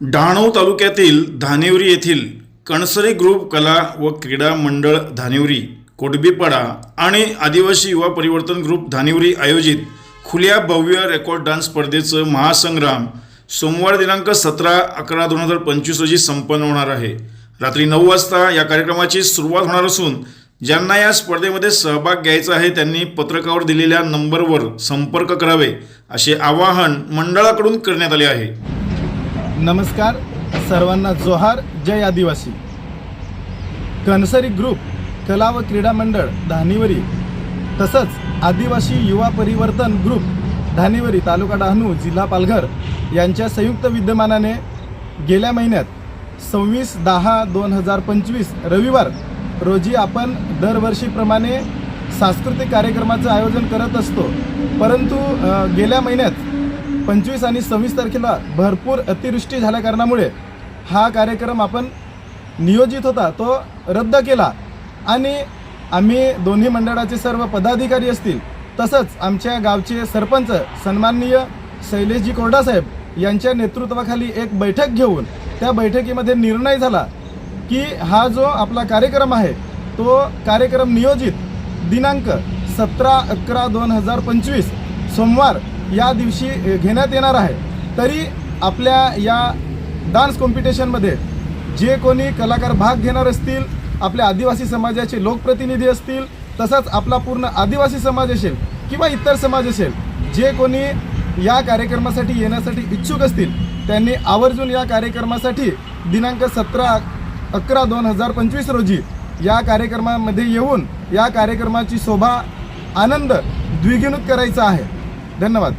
डहाणू तालुक्यातील धानेवरी येथील कणसरी ग्रुप कला व क्रीडा मंडळ धानेवरी कोडबीपाडा आणि आदिवासी युवा परिवर्तन ग्रुप धानेवरी आयोजित खुल्या भव्य रेकॉर्ड डान्स स्पर्धेचं महासंग्राम सोमवार दिनांक सतरा अकरा दोन हजार पंचवीस रोजी संपन्न होणार आहे. रात्री नऊ वाजता या कार्यक्रमाची सुरुवात होणार असून ज्यांना या स्पर्धेमध्ये सहभाग घ्यायचा आहे त्यांनी पत्रकावर दिलेल्या नंबरवर संपर्क करावे असे आवाहन मंडळाकडून करण्यात आले आहे. नमस्कार सर्वांना जोहार जय आदिवासी. कनसरी ग्रुप कला व क्रीडा मंडळ धानिवरी. तसंच आदिवासी युवा परिवर्तन ग्रुप धानिवरी तालुका डहाणू जिल्हा पालघर यांच्या संयुक्त विद्यमानाने गेल्या महिन्यात सव्वीस दहा दोन हजार पंचवीस रविवार रोजी आपण दरवर्षीप्रमाणे सांस्कृतिक कार्यक्रमाचं आयोजन करत असतो. परंतु गेल्या महिन्यात पंचवीस आणि सव्वीस तारखेला भरपूर अतिवृष्टी झाल्या कारणामुळे हा कार्यक्रम आपण नियोजित होता तो रद्द केला. आणि आम्ही दोन्ही मंडळाचे सर्व पदाधिकारी असतील तसंच आमच्या गावचे सरपंच सन्माननीय शैलेशजी कोरडासाहेब यांच्या नेतृत्वाखाली एक बैठक घेऊन त्या बैठकीमध्ये निर्णय झाला की हा जो आपला कार्यक्रम आहे तो कार्यक्रम नियोजित दिनांक सतरा अकरा दोन हजार पंचवीस सोमवार या दिवशी घेण्यात येणार आहे. तरी आपल्या या डान्स कॉम्पिटिशनमध्ये जे कोणी कलाकार भाग घेणार असतील आपल्या आदिवासी समाजाचे लोकप्रतिनिधी असतील तसंच आपला पूर्ण आदिवासी समाज असेल किंवा इतर समाज असेल जे कोणी या कार्यक्रमासाठी येण्यासाठी इच्छुक असतील त्यांनी आवर्जून या कार्यक्रमासाठी दिनांक सतरा अकरा दोन हजार पंचवीस रोजी या कार्यक्रमामध्ये येऊन या कार्यक्रमाची शोभा आनंद द्विगुणित करायचा आहे. धन्यवाद.